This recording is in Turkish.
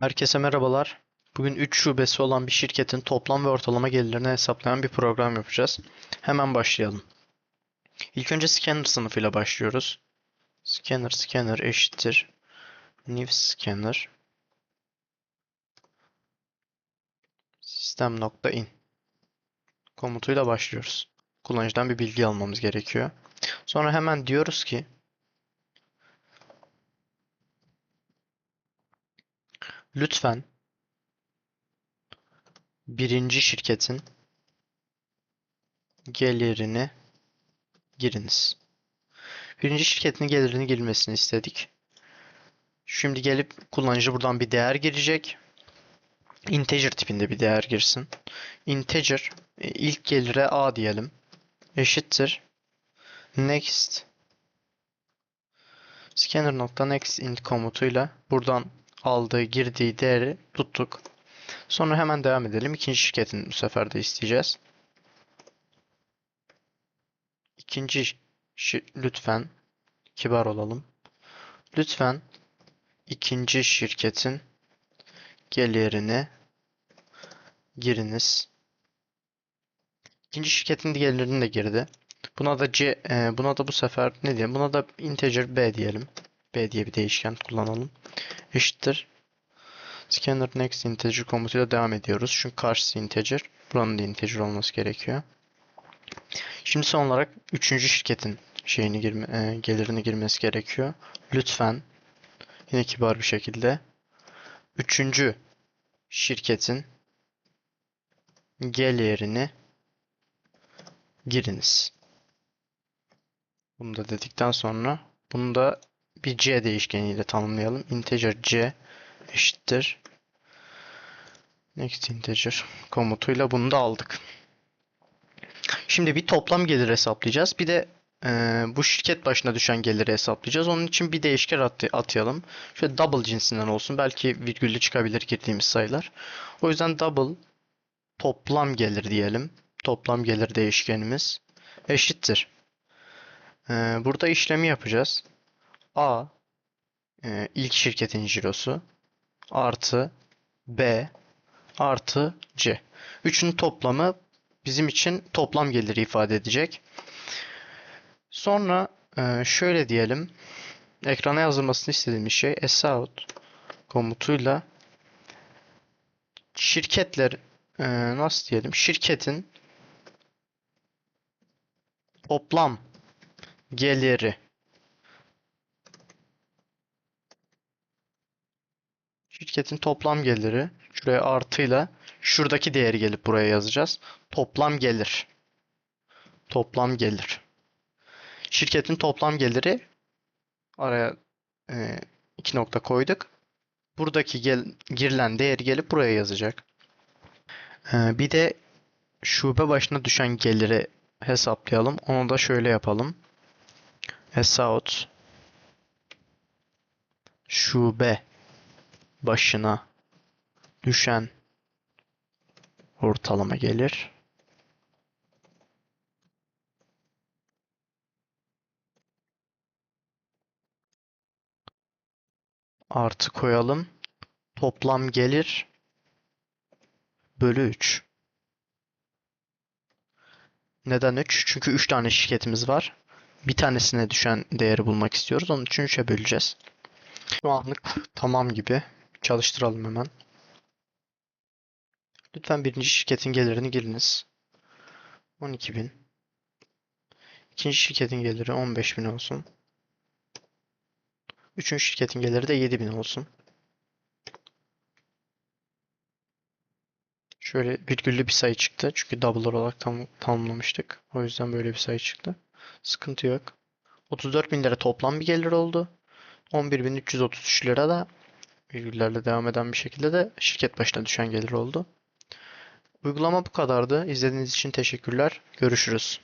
Herkese merhabalar. Bugün 3 şubesi olan bir şirketin toplam ve ortalama gelirlerini hesaplayan bir program yapacağız. Hemen başlayalım. İlk önce scanner sınıfıyla başlıyoruz. Scanner scanner eşittir new scanner system.in komutuyla başlıyoruz. Kullanıcıdan bir bilgi almamız gerekiyor. Sonra hemen diyoruz ki lütfen birinci şirketin gelirini giriniz. Birinci şirketin gelirini girmesini istedik. Şimdi gelip kullanıcı buradan bir değer girecek. Integer tipinde bir değer girsin. Integer e, ilk gelire A diyelim. Eşittir. Next scanner.next int komutuyla buradan aldığı girdiği değeri tuttuk. Sonra hemen devam edelim. İkinci şirketin bu sefer de isteyeceğiz. İkinci lütfen kibar olalım. Lütfen ikinci şirketin gelirini giriniz. İkinci şirketin gelirini de girdi. Buna da C, e, buna da bu sefer ne diyelim? Buna da integer b diyelim. b diye bir değişken kullanalım. Eşittir. Scanner next integer komutuyla devam ediyoruz. Çünkü karşısı integer. Buranın da integer olması gerekiyor. Şimdi son olarak üçüncü şirketin şeyini girme, e, gelirini girmesi gerekiyor. Lütfen yine kibar bir şekilde üçüncü şirketin gelirini giriniz. Bunu da dedikten sonra bunu da bir c değişkeniyle tanımlayalım. Integer c eşittir next integer komutuyla bunu da aldık. Şimdi bir toplam gelir hesaplayacağız. Bir de e, bu şirket başına düşen geliri hesaplayacağız. Onun için bir değişken at atayalım. Şöyle double cinsinden olsun. Belki virgüllü çıkabilir girdiğimiz sayılar. O yüzden double toplam gelir diyelim. Toplam gelir değişkenimiz eşittir. E, burada işlemi yapacağız. A e, ilk şirketin cirosu artı B artı C. Üçünün toplamı bizim için toplam geliri ifade edecek. Sonra e, şöyle diyelim. Ekrana yazılmasını istediğimiz şey sout komutuyla şirketler e, nasıl diyelim? Şirketin toplam geliri Şirketin toplam geliri şuraya artıyla şuradaki değeri gelip buraya yazacağız. Toplam gelir. Toplam gelir. Şirketin toplam geliri araya e, iki nokta koyduk. Buradaki gel, girilen değeri gelip buraya yazacak. E, bir de şube başına düşen geliri hesaplayalım. Onu da şöyle yapalım. Esaut şube başına düşen ortalama gelir. Artı koyalım. Toplam gelir bölü 3. Neden 3? Çünkü 3 tane şirketimiz var. Bir tanesine düşen değeri bulmak istiyoruz. Onun için 3'e böleceğiz. Şu anlık tamam gibi. Çalıştıralım hemen. Lütfen birinci şirketin gelirini giriniz. 12.000. İkinci şirketin geliri 15.000 olsun. Üçüncü şirketin geliri de 7.000 olsun. Şöyle virgüllü bir sayı çıktı. Çünkü double olarak tam, tanımlamıştık. O yüzden böyle bir sayı çıktı. Sıkıntı yok. 34.000 lira toplam bir gelir oldu. 11.333 lira da virgüllerle devam eden bir şekilde de şirket başına düşen gelir oldu. Uygulama bu kadardı. İzlediğiniz için teşekkürler. Görüşürüz.